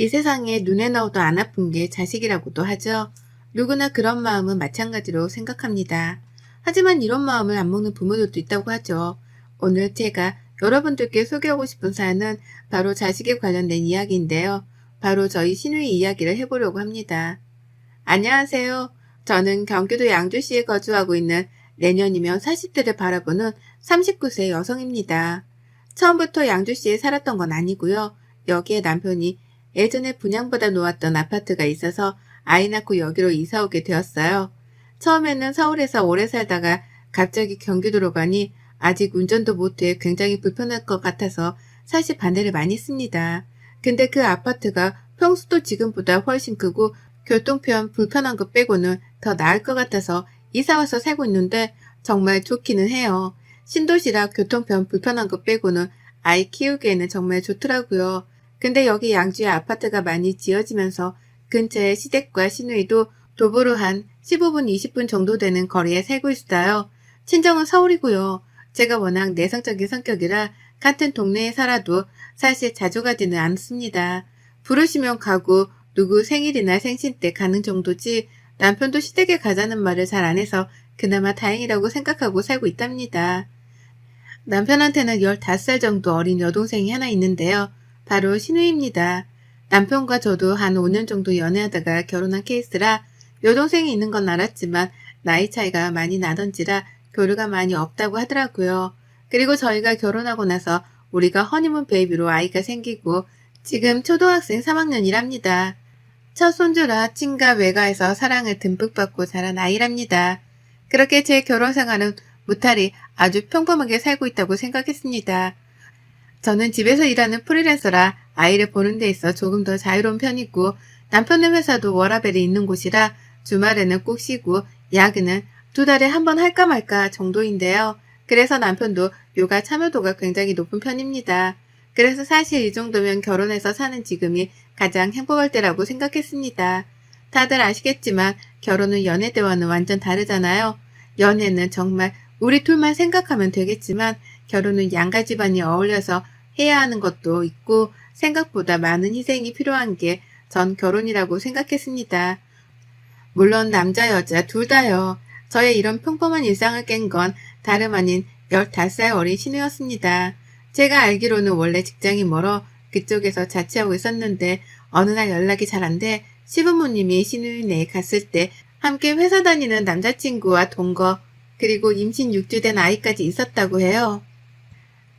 이 세상에 눈에 넣어도 안 아픈 게 자식이라고도 하죠. 누구나 그런 마음은 마찬가지로 생각합니다. 하지만 이런 마음을 안 먹는 부모들도 있다고 하죠. 오늘 제가 여러분들께 소개하고 싶은 사연은 바로 자식에 관련된 이야기인데요. 바로 저희 신우의 이야기를 해보려고 합니다. 안녕하세요. 저는 경기도 양주시에 거주하고 있는 내년이면 40대를 바라보는 39세 여성입니다. 처음부터 양주시에 살았던 건 아니고요. 여기에 남편이 예전에 분양받아 놓았던 아파트가 있어서 아이 낳고 여기로 이사 오게 되었어요. 처음에는 서울에서 오래 살다가 갑자기 경기도로 가니 아직 운전도 못해 굉장히 불편할 것 같아서 사실 반대를 많이 했습니다. 근데 그 아파트가 평수도 지금보다 훨씬 크고 교통편 불편한 것 빼고는 더 나을 것 같아서 이사와서 살고 있는데 정말 좋기는 해요. 신도시라 교통편 불편한 것 빼고는 아이 키우기에는 정말 좋더라고요. 근데 여기 양주에 아파트가 많이 지어지면서 근처에 시댁과 시누이도 도보로 한 15분, 20분 정도 되는 거리에 살고 있어요. 친정은 서울이고요. 제가 워낙 내성적인 성격이라 같은 동네에 살아도 사실 자주 가지는 않습니다. 부르시면 가고 누구 생일이나 생신 때 가는 정도지 남편도 시댁에 가자는 말을 잘 안 해서 그나마 다행이라고 생각하고 살고 있답니다. 남편한테는 15살 정도 어린 여동생이 하나 있는데요. 바로 신우입니다. 남편과 저도 한 5년 정도 연애하다가 결혼한 케이스라 여동생이 있는 건 알았지만 나이 차이가 많이 나던지라 교류가 많이 없다고 하더라고요. 그리고 저희가 결혼하고 나서 우리가 허니문 베이비로 아이가 생기고 지금 초등학생 3학년이랍니다. 첫 손주라 친가 외가에서 사랑을 듬뿍 받고 자란 아이랍니다. 그렇게 제 결혼 생활은 무탈이 아주 평범하게 살고 있다고 생각했습니다. 저는 집에서 일하는 프리랜서라 아이를 보는 데 있어 조금 더 자유로운 편이고 남편의 회사도 워라벨이 있는 곳이라 주말에는 꼭 쉬고 야근은 두 달에 한 번 할까 말까 정도인데요. 그래서 남편도 요가 참여도가 굉장히 높은 편입니다. 그래서 사실 이 정도면 결혼해서 사는 지금이 가장 행복할 때라고 생각했습니다. 다들 아시겠지만 결혼은 연애 때와는 완전 다르잖아요. 연애는 정말 우리 둘만 생각하면 되겠지만 결혼은 양가 집안이 어울려서 해야 하는 것도 있고 생각보다 많은 희생이 필요한 게 전 결혼이라고 생각했습니다. 물론 남자 여자 둘 다요. 저의 이런 평범한 일상을 깬 건 다름 아닌 15살 어린 신우였습니다. 제가 알기로는 원래 직장이 멀어 그쪽에서 자취하고 있었는데 어느 날 연락이 잘 안 돼 시부모님이 신우이네에 갔을 때 함께 회사 다니는 남자친구와 동거 그리고 임신 6주 된 아이까지 있었다고 해요.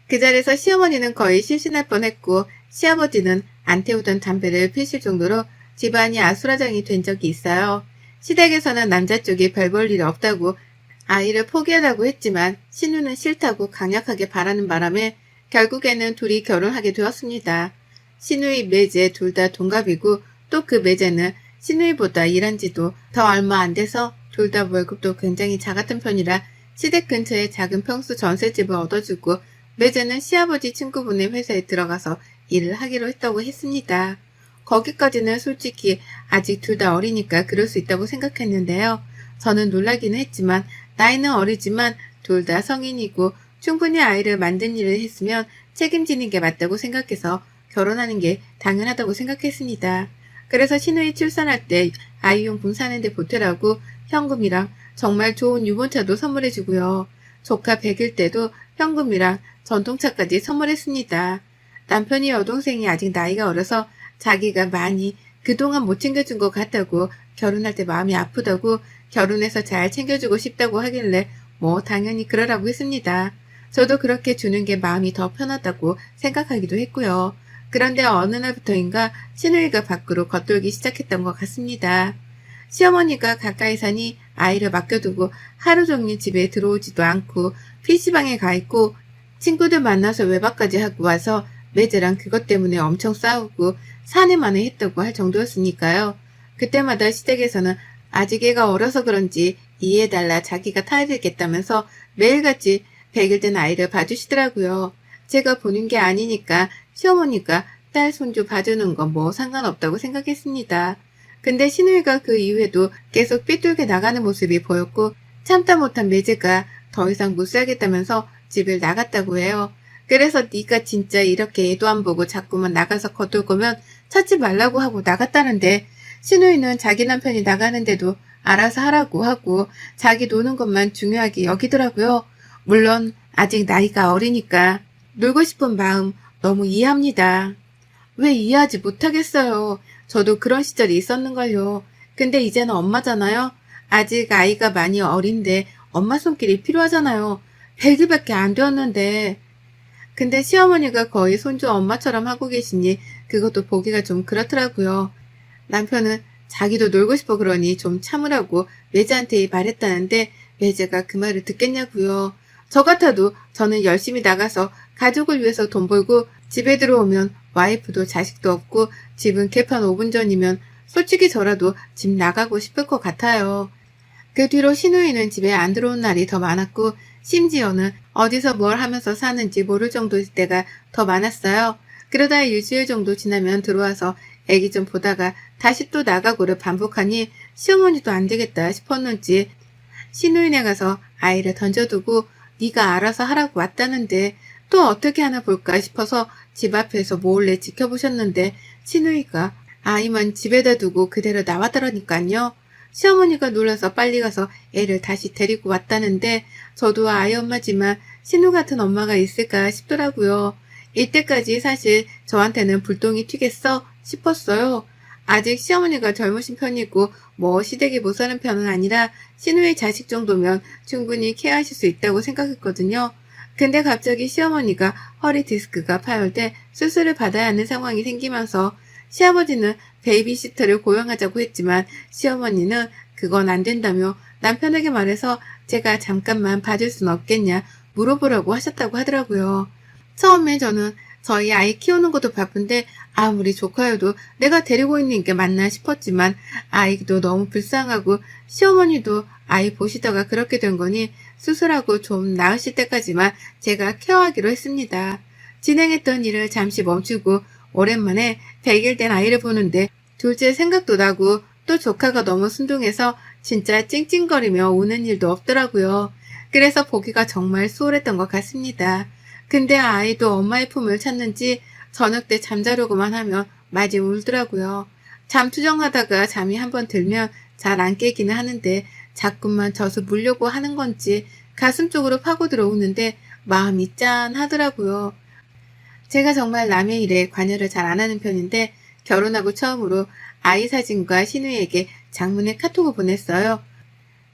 그 자리에서 시어머니는 거의 실신할 뻔했고 시아버지는 안 태우던 담배를 피실 정도로 집안이 아수라장이 된 적이 있어요. 시댁에서는 남자 쪽이 별 볼 일 없다고 아이를 포기하라고 했지만 신우는 싫다고 강력하게 바라는 바람에 결국에는 둘이 결혼하게 되었습니다. 신우이 매제 둘 다 동갑이고 또 그 매제는 신우이보다 일한 지도 더 얼마 안 돼서 둘 다 월급도 굉장히 작았던 편이라 시댁 근처에 작은 평수 전셋집을 얻어주고 매제는 시아버지 친구분의 회사에 들어가서 일을 하기로 했다고 했습니다. 거기까지는 솔직히 아직 둘 다 어리니까 그럴 수 있다고 생각했는데요. 저는 놀라기는 했지만 나이는 어리지만 둘 다 성인이고 충분히 아이를 만든 일을 했으면 책임지는 게 맞다고 생각해서 결혼하는 게 당연하다고 생각했습니다. 그래서 신우이 출산할 때 아이용품 사는데 보태라고 현금이랑 정말 좋은 유모차도 선물해주고요. 조카 100일 때도 현금이랑 전통차까지 선물했습니다. 남편이 여동생이 아직 나이가 어려서 자기가 많이 그동안 못 챙겨준 것 같다고 결혼할 때 마음이 아프다고 결혼해서 잘 챙겨주고 싶다고 하길래 뭐 당연히 그러라고 했습니다. 저도 그렇게 주는 게 마음이 더 편하다고 생각하기도 했고요. 그런데 어느 날부터인가 신우이가 밖으로 겉돌기 시작했던 것 같습니다. 시어머니가 가까이 사니 아이를 맡겨두고 하루 종일 집에 들어오지도 않고 PC방에 가 있고 친구들 만나서 외박까지 하고 와서 매제랑 그것 때문에 엄청 싸우고 사내만에 했다고 할 정도였으니까요. 그때마다 시댁에서는 아직 애가 어려서 그런지 이해해달라 자기가 타야 되겠다면서 매일같이 100일 된 아이를 봐주시더라고요. 제가 보는 게 아니니까 시어머니가 딸 손주 봐주는 건 뭐 상관없다고 생각했습니다. 근데 신우이가 그 이후에도 계속 삐뚤게 나가는 모습이 보였고 참다 못한 매제가 더 이상 못 살겠다면서 집을 나갔다고 해요. 그래서 네가 진짜 이렇게 애도 안 보고 자꾸만 나가서 거둘 거면 찾지 말라고 하고 나갔다는데 신우이는 자기 남편이 나가는데도 알아서 하라고 하고 자기 노는 것만 중요하게 여기더라고요. 물론 아직 나이가 어리니까 놀고 싶은 마음 너무 이해합니다. 왜 이해하지 못하겠어요. 저도 그런 시절이 있었는걸요. 근데 이제는 엄마잖아요. 아직 아이가 많이 어린데 엄마 손길이 필요하잖아요. 100일밖에 안 되었는데. 근데 시어머니가 거의 손주 엄마처럼 하고 계시니 그것도 보기가 좀 그렇더라고요. 남편은 자기도 놀고 싶어 그러니 좀 참으라고 매제한테 말했다는데 매제가 그 말을 듣겠냐고요. 저 같아도 저는 열심히 나가서 가족을 위해서 돈 벌고 집에 들어오면 와이프도 자식도 없고 집은 개판 5분 전이면 솔직히 저라도 집 나가고 싶을 것 같아요. 그 뒤로 신우이는 집에 안 들어온 날이 더 많았고 심지어는 어디서 뭘 하면서 사는지 모를 정도일 때가 더 많았어요. 그러다 일주일 정도 지나면 들어와서 애기 좀 보다가 다시 또 나가고를 반복하니 시어머니도 안 되겠다 싶었는지 신우인에 가서 아이를 던져두고 네가 알아서 하라고 왔다는데 또 어떻게 하나 볼까 싶어서 집 앞에서 몰래 지켜보셨는데 신우이가 아이만 집에다 두고 그대로 나왔더라니까요. 시어머니가 놀라서 빨리 가서 애를 다시 데리고 왔다는데 저도 아이 엄마지만 신우 같은 엄마가 있을까 싶더라고요. 이때까지 사실 저한테는 불똥이 튀겠어 싶었어요. 아직 시어머니가 젊으신 편이고 뭐 시댁이 못 사는 편은 아니라 신우의 자식 정도면 충분히 케어하실 수 있다고 생각했거든요. 근데 갑자기 시어머니가 허리 디스크가 파열돼 수술을 받아야 하는 상황이 생기면서 시아버지는 베이비시터를 고용하자고 했지만 시어머니는 그건 안 된다며 남편에게 말해서 제가 잠깐만 봐줄 순 없겠냐 물어보라고 하셨다고 하더라고요. 처음에 저는 저희 아이 키우는 것도 바쁜데 아무리 조카여도 내가 데리고 있는 게 맞나 싶었지만 아이도 너무 불쌍하고 시어머니도 아이 보시다가 그렇게 된 거니 수술하고 좀 나으실 때까지만 제가 케어하기로 했습니다. 진행했던 일을 잠시 멈추고 오랜만에 100일 된 아이를 보는데 둘째 생각도 나고 또 조카가 너무 순둥해서 진짜 찡찡거리며 우는 일도 없더라고요. 그래서 보기가 정말 수월했던 것 같습니다. 근데 아이도 엄마의 품을 찾는지 저녁 때 잠자려고만 하면 마지 울더라고요. 잠투정하다가 잠이 한번 들면 잘 안 깨기는 하는데 자꾸만 져서 물려고 하는 건지 가슴 쪽으로 파고 들어오는데 마음이 짠하더라고요. 제가 정말 남의 일에 관여를 잘 안 하는 편인데 결혼하고 처음으로 아이 사진과 신우에게 장문의 카톡을 보냈어요.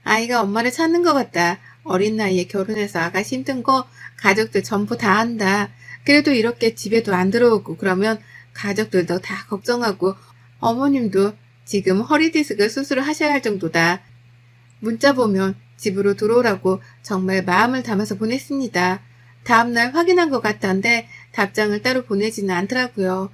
아이가 엄마를 찾는 것 같다. 어린 나이에 결혼해서 아가씨 힘든 거 가족들 전부 다 한다. 그래도 이렇게 집에도 안 들어오고 그러면 가족들도 다 걱정하고 어머님도 지금 허리 디스크 수술을 하셔야 할 정도다. 문자 보면 집으로 들어오라고 정말 마음을 담아서 보냈습니다. 다음날 확인한 것 같던데 답장을 따로 보내지는 않더라고요.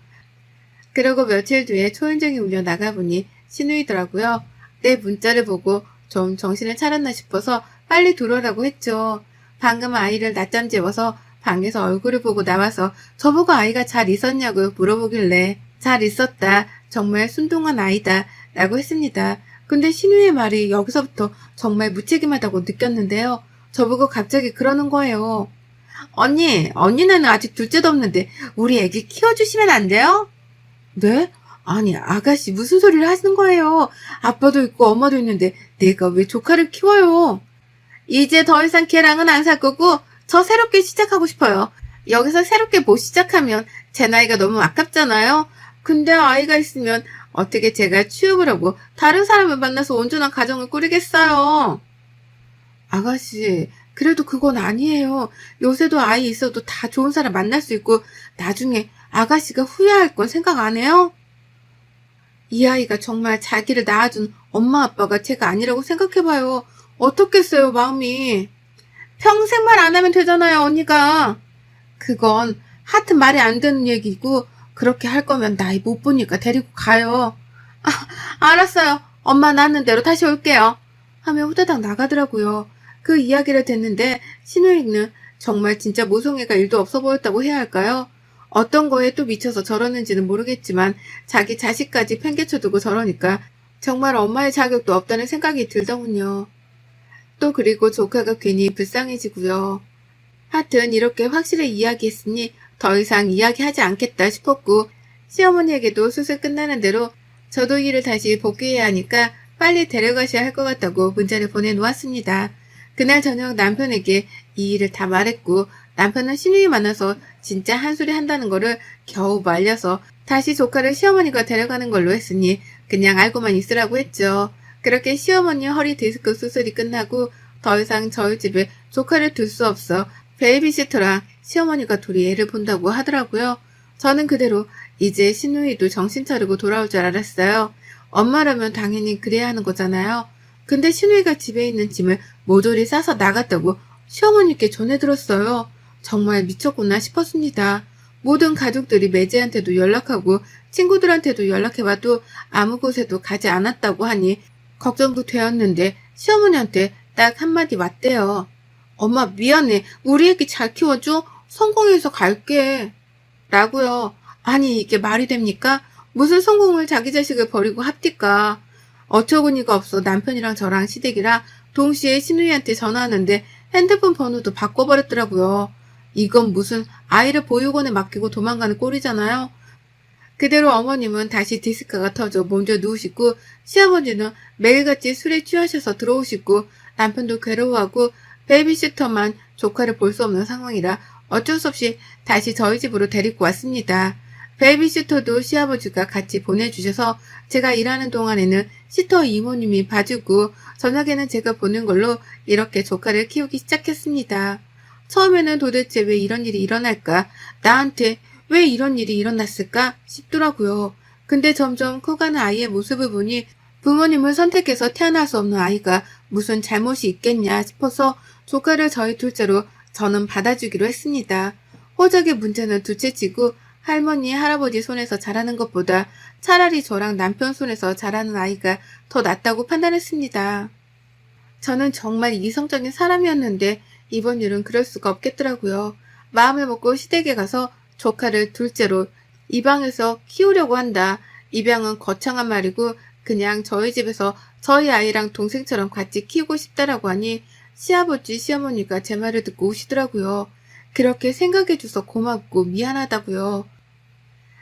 그러고 며칠 뒤에 초인종이 울려 나가보니 신우이더라고요. 내 문자를 보고 좀 정신을 차렸나 싶어서 빨리 들어오라고 했죠. 방금 아이를 낮잠 재워서 방에서 얼굴을 보고 나와서 저보고 아이가 잘 있었냐고 물어보길래 잘 있었다. 정말 순둥한 아이다. 라고 했습니다. 근데 신우의 말이 여기서부터 정말 무책임하다고 느꼈는데요. 저보고 갑자기 그러는 거예요. 언니, 언니는 아직 둘째도 없는데 우리 애기 키워주시면 안 돼요? 네? 아니, 아가씨 무슨 소리를 하시는 거예요? 아빠도 있고 엄마도 있는데 내가 왜 조카를 키워요? 이제 더 이상 걔랑은 안 살 거고 저 새롭게 시작하고 싶어요. 여기서 새롭게 못 시작하면 제 나이가 너무 아깝잖아요. 근데 아이가 있으면 어떻게 제가 취업을 하고 다른 사람을 만나서 온전한 가정을 꾸리겠어요. 아가씨, 그래도 그건 아니에요. 요새도 아이 있어도 다 좋은 사람 만날 수 있고 나중에 아가씨가 후회할 건 생각 안 해요? 이 아이가 정말 자기를 낳아준 엄마 아빠가 제가 아니라고 생각해봐요. 어떻겠어요, 마음이. 평생 말 안 하면 되잖아요, 언니가. 그건 하트 말이 안 되는 얘기고 그렇게 할 거면 나이 못 보니까 데리고 가요. 아, 알았어요. 엄마 낳는 대로 다시 올게요. 하며 후다닥 나가더라고요. 그 이야기를 듣는데 신우익는 정말 진짜 모성애가 일도 없어 보였다고 해야 할까요? 어떤 거에 또 미쳐서 저러는지는 모르겠지만 자기 자식까지 팽개쳐두고 저러니까 정말 엄마의 자격도 없다는 생각이 들더군요. 또 그리고 조카가 괜히 불쌍해지고요. 하여튼 이렇게 확실히 이야기했으니 더 이상 이야기하지 않겠다 싶었고 시어머니에게도 수술 끝나는 대로 저도 일을 다시 복귀해야 하니까 빨리 데려가셔야 할 것 같다고 문자를 보내놓았습니다. 그날 저녁 남편에게 이 일을 다 말했고 남편은 신우이 만나서 진짜 한 소리 한다는 거를 겨우 말려서 다시 조카를 시어머니가 데려가는 걸로 했으니 그냥 알고만 있으라고 했죠. 그렇게 시어머니 허리 디스크 수술이 끝나고 더 이상 저희 집에 조카를 둘 수 없어 베이비시터랑 시어머니가 둘이 애를 본다고 하더라고요. 저는 그대로 이제 신우이도 정신 차리고 돌아올 줄 알았어요. 엄마라면 당연히 그래야 하는 거잖아요. 근데 신우이가 집에 있는 짐을 모조리 싸서 나갔다고 시어머니께 전해 들었어요. 정말 미쳤구나 싶었습니다. 모든 가족들이 매제한테도 연락하고 친구들한테도 연락해봐도 아무 곳에도 가지 않았다고 하니 걱정도 되었는데 시어머니한테 딱 한마디 왔대요. 엄마 미안해. 우리 애기 잘 키워줘. 성공해서 갈게. 라고요. 아니 이게 말이 됩니까? 무슨 성공을 자기 자식을 버리고 합디까. 어처구니가 없어 남편이랑 저랑 시댁이랑 동시에 신우이한테 전화하는데 핸드폰 번호도 바꿔버렸더라고요. 이건 무슨 아이를 보육원에 맡기고 도망가는 꼴이잖아요. 그대로 어머님은 다시 디스크가 터져 먼저 누우시고 시아버지는 매일같이 술에 취하셔서 들어오시고 남편도 괴로워하고 베이비시터만 조카를 볼 수 없는 상황이라 어쩔 수 없이 다시 저희 집으로 데리고 왔습니다. 베이비시터도 시아버지가 같이 보내주셔서 제가 일하는 동안에는 시터 이모님이 봐주고 저녁에는 제가 보는 걸로 이렇게 조카를 키우기 시작했습니다. 처음에는 도대체 왜 이런 일이 일어날까? 나한테 왜 이런 일이 일어났을까? 싶더라고요. 근데 점점 커가는 아이의 모습을 보니 부모님을 선택해서 태어날 수 없는 아이가 무슨 잘못이 있겠냐 싶어서 조카를 저희 둘째로 저는 받아주기로 했습니다. 호적의 문제는 둘째치고 할머니, 할아버지 손에서 자라는 것보다 차라리 저랑 남편 손에서 자라는 아이가 더 낫다고 판단했습니다. 저는 정말 이성적인 사람이었는데 이번 일은 그럴 수가 없겠더라고요. 마음을 먹고 시댁에 가서 조카를 둘째로 입양해서 키우려고 한다. 입양은 거창한 말이고 그냥 저희 집에서 저희 아이랑 동생처럼 같이 키우고 싶다라고 하니 시아버지, 시어머니가 제 말을 듣고 우시더라고요. 그렇게 생각해줘서 고맙고 미안하다고요.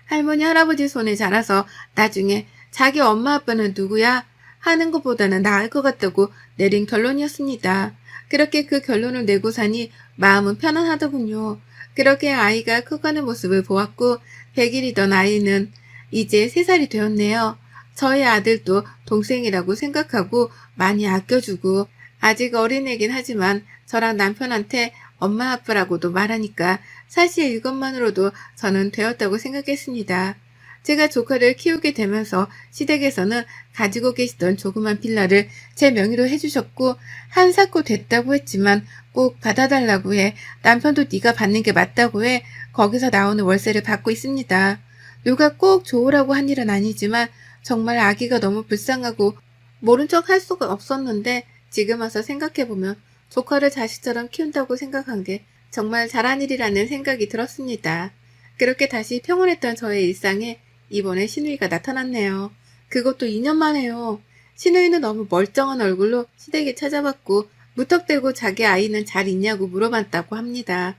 할머니, 할아버지 손에 자라서 나중에 자기 엄마 아빠는 누구야? 하는 것보다는 나을 것 같다고 내린 결론이었습니다. 그렇게 그 결론을 내고 사니 마음은 편안하더군요. 그렇게 아이가 커가는 모습을 보았고 100일이던 아이는 이제 3살이 되었네요. 저희 아들도 동생이라고 생각하고 많이 아껴주고 아직 어린애긴 하지만 저랑 남편한테 엄마 아빠라고도 말하니까 사실 이것만으로도 저는 되었다고 생각했습니다. 제가 조카를 키우게 되면서 시댁에서는 가지고 계시던 조그만 빌라를 제 명의로 해주셨고 한 사코 됐다고 했지만 꼭 받아달라고 해 남편도 네가 받는 게 맞다고 해 거기서 나오는 월세를 받고 있습니다. 누가 꼭 좋으라고 한 일은 아니지만 정말 아기가 너무 불쌍하고 모른 척 할 수가 없었는데 지금 와서 생각해보면 조카를 자식처럼 키운다고 생각한 게 정말 잘한 일이라는 생각이 들었습니다. 그렇게 다시 평온했던 저의 일상에 이번에 신우이가 나타났네요. 그것도 2년 만에요. 신우이는 너무 멀쩡한 얼굴로 시댁에 찾아왔고 무턱대고 자기 아이는 잘 있냐고 물어봤다고 합니다.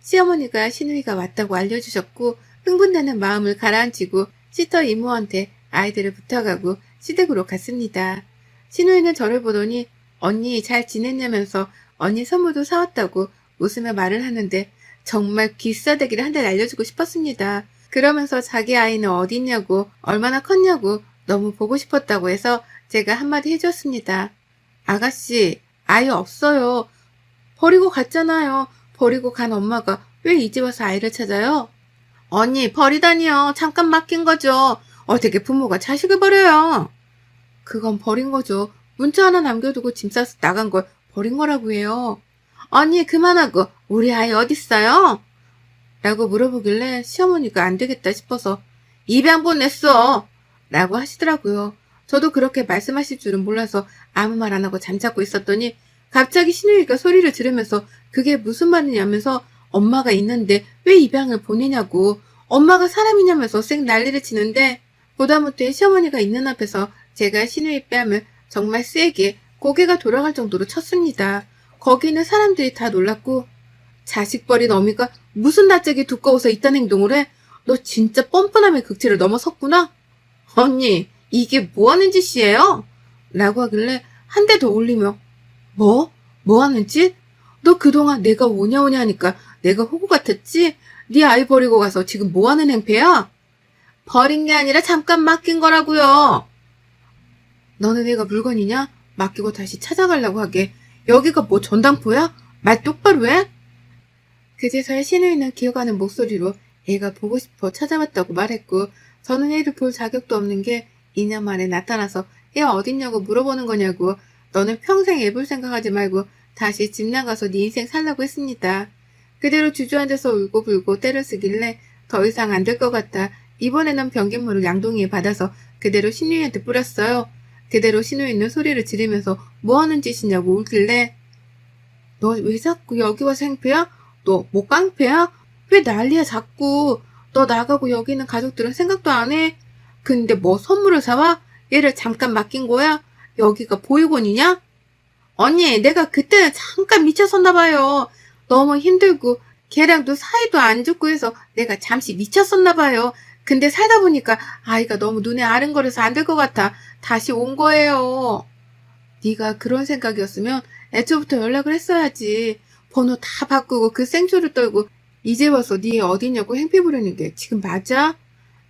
시어머니가 신우이가 왔다고 알려주셨고 흥분되는 마음을 가라앉히고 시터 이모한테 아이들을 부탁하고 시댁으로 갔습니다. 신우이는 저를 보더니 언니 잘 지냈냐면서 언니 선물도 사왔다고 웃으며 말을 하는데 정말 귀싸대기를 한 대 날려주고 싶었습니다. 그러면서 자기 아이는 어딨냐고 얼마나 컸냐고 너무 보고 싶었다고 해서 제가 한마디 해줬습니다. 아가씨 아이 없어요. 버리고 갔잖아요. 버리고 간 엄마가 왜 이제 와서 아이를 찾아요? 언니 버리다니요. 잠깐 맡긴 거죠. 어떻게 부모가 자식을 버려요? 그건 버린 거죠. 문자 하나 남겨두고 짐 싸서 나간 걸 버린 거라고 해요. 언니 그만하고 우리 아이 어딨어요? 라고 물어보길래 시어머니가 안 되겠다 싶어서 입양 보냈어 라고 하시더라고요. 저도 그렇게 말씀하실 줄은 몰라서 아무 말 안 하고 잠자고 있었더니 갑자기 신우이가 소리를 지르면서 그게 무슨 말이냐면서 엄마가 있는데 왜 입양을 보내냐고 엄마가 사람이냐면서 쌩 난리를 치는데 보다 못해 시어머니가 있는 앞에서 제가 신우이 뺨을 정말 세게 고개가 돌아갈 정도로 쳤습니다. 거기는 사람들이 다 놀랐고 자식 버린 어미가 무슨 낯짝이 두꺼워서 이딴 행동을 해? 너 진짜 뻔뻔함의 극치를 넘어섰구나? 언니, 이게 뭐 하는 짓이에요? 라고 하길래 한 대 더 올리며 뭐? 뭐 하는 짓? 너 그동안 내가 오냐 오냐 하니까 내가 호구 같았지? 네 아이 버리고 가서 지금 뭐 하는 행패야? 버린 게 아니라 잠깐 맡긴 거라고요. 너는 애가 물건이냐? 맡기고 다시 찾아가려고 하게. 여기가 뭐 전당포야? 말 똑바로 해? 그제서야 신우이는 기어가는 목소리로 애가 보고 싶어 찾아왔다고 말했고 저는 애를 볼 자격도 없는 게 2년 만에 나타나서 애 어딨냐고 물어보는 거냐고 너는 평생 애 볼 생각하지 말고 다시 집 나가서 네 인생 살라고 했습니다. 그대로 주저앉아서 울고 불고 때를 쓰길래 더 이상 안 될 것 같다. 이번에는 변기물을 양동이에 받아서 그대로 신우이한테 뿌렸어요. 그대로 신우이는 소리를 지르면서 뭐 하는 짓이냐고 울길래 너 왜 자꾸 여기 와서 행패야? 너 뭐 깡패야? 왜 난리야 자꾸 너 나가고 여기 있는 가족들은 생각도 안 해? 근데 뭐 선물을 사와? 얘를 잠깐 맡긴 거야? 여기가 보육원이냐? 언니 내가 그때는 잠깐 미쳤었나 봐요 너무 힘들고 걔랑도 사이도 안 좋고 해서 내가 잠시 미쳤었나 봐요 근데 살다 보니까 아이가 너무 눈에 아른거려서 안 될 것 같아 다시 온 거예요 네가 그런 생각이었으면 애초부터 연락을 했어야지 번호 다 바꾸고 그 생초를 떨고 이제 와서 네 어디냐고 행패 부리는 게 지금 맞아?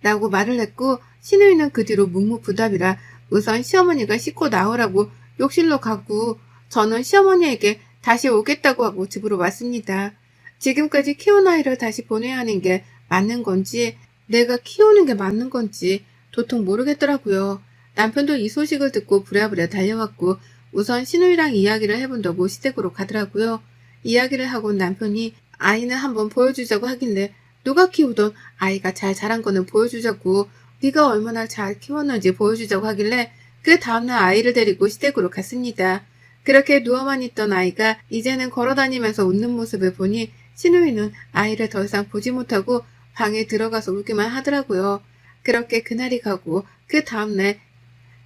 라고 말을 했고 신우이는 그 뒤로 묵묵부답이라 우선 시어머니가 씻고 나오라고 욕실로 가고 저는 시어머니에게 다시 오겠다고 하고 집으로 왔습니다. 지금까지 키운 아이를 다시 보내야 하는 게 맞는 건지 내가 키우는 게 맞는 건지 도통 모르겠더라고요. 남편도 이 소식을 듣고 부랴부랴 달려왔고 우선 신우이랑 이야기를 해본다고 시댁으로 가더라고요. 이야기를 하고 남편이 아이는 한번 보여주자고 하길래 누가 키우던 아이가 잘 자란 거는 보여주자고 네가 얼마나 잘 키웠는지 보여주자고 하길래 그 다음날 아이를 데리고 시댁으로 갔습니다. 그렇게 누워만 있던 아이가 이제는 걸어다니면서 웃는 모습을 보니 신우이는 아이를 더 이상 보지 못하고 방에 들어가서 울기만 하더라고요. 그렇게 그날이 가고 그 다음날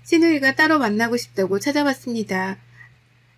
신우이가 따로 만나고 싶다고 찾아왔습니다.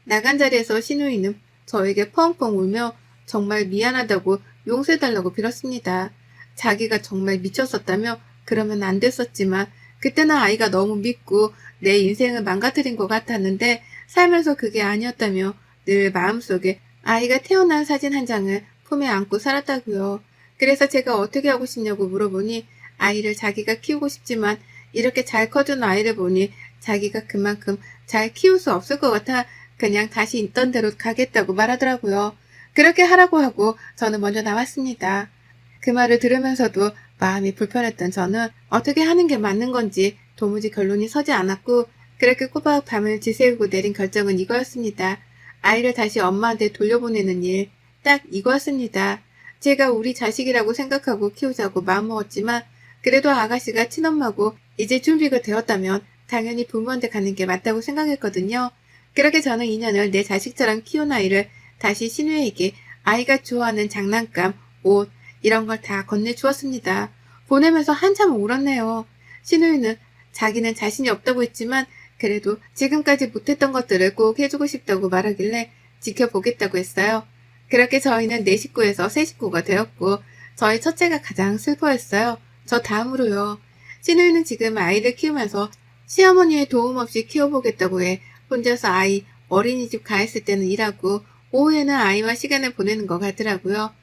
나간 자리에서 신우이는 저에게 펑펑 울며 정말 미안하다고 용서해달라고 빌었습니다. 자기가 정말 미쳤었다며 그러면 안 됐었지만 그때는 아이가 너무 믿고 내 인생을 망가뜨린 것 같았는데 살면서 그게 아니었다며 늘 마음속에 아이가 태어난 사진 한 장을 품에 안고 살았다고요. 그래서 제가 어떻게 하고 싶냐고 물어보니 아이를 자기가 키우고 싶지만 이렇게 잘 커준 아이를 보니 자기가 그만큼 잘 키울 수 없을 것 같아 그냥 다시 있던 대로 가겠다고 말하더라고요. 그렇게 하라고 하고 저는 먼저 나왔습니다. 그 말을 들으면서도 마음이 불편했던 저는 어떻게 하는 게 맞는 건지 도무지 결론이 서지 않았고 그렇게 꼬박 밤을 지새우고 내린 결정은 이거였습니다. 아이를 다시 엄마한테 돌려보내는 일. 딱 이거였습니다. 제가 우리 자식이라고 생각하고 키우자고 마음먹었지만 그래도 아가씨가 친엄마고 이제 준비가 되었다면 당연히 부모한테 가는 게 맞다고 생각했거든요. 그렇게 저는 인연을 내 자식처럼 키운 아이를 다시 신우에게 아이가 좋아하는 장난감, 옷, 이런 걸 다 건네주었습니다. 보내면서 한참 울었네요. 신우이는 자기는 자신이 없다고 했지만 그래도 지금까지 못했던 것들을 꼭 해주고 싶다고 말하길래 지켜보겠다고 했어요. 그렇게 저희는 네 식구에서 세 식구가 되었고 저희 첫째가 가장 슬퍼했어요. 저 다음으로요. 신우이는 지금 아이를 키우면서 시어머니의 도움 없이 키워보겠다고 해 혼자서 아이 어린이집 가 있을 때는 일하고 오후에는 아이와 시간을 보내는 것 같더라고요.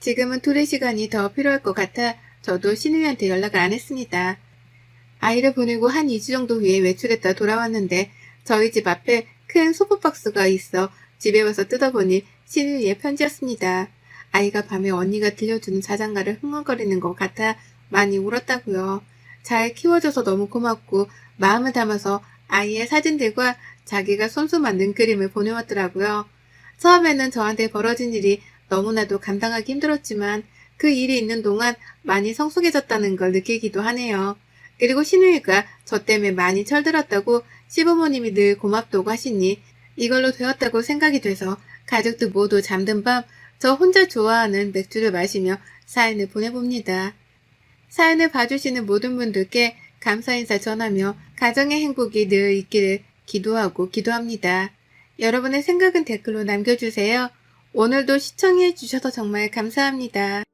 지금은 둘의 시간이 더 필요할 것 같아 저도 신우이한테 연락을 안 했습니다. 아이를 보내고 한 2주 정도 후에 외출했다 돌아왔는데 저희 집 앞에 큰 소프박스가 있어 집에 와서 뜯어보니 신우이의 편지였습니다. 아이가 밤에 언니가 들려주는 자장가를 흥얼거리는 것 같아 많이 울었다고요. 잘 키워줘서 너무 고맙고 마음을 담아서 아이의 사진들과 자기가 손수 만든 그림을 보내왔더라고요. 처음에는 저한테 벌어진 일이 너무나도 감당하기 힘들었지만 그 일이 있는 동안 많이 성숙해졌다는 걸 느끼기도 하네요. 그리고 신우이가 저 때문에 많이 철들었다고 시부모님이 늘 고맙다고 하시니 이걸로 되었다고 생각이 돼서 가족들 모두 잠든 밤 저 혼자 좋아하는 맥주를 마시며 사연을 보내봅니다. 사연을 봐주시는 모든 분들께 감사 인사 전하며 가정의 행복이 늘 있기를 기도하고 기도합니다. 여러분의 생각은 댓글로 남겨주세요. 오늘도 시청해 주셔서 정말 감사합니다.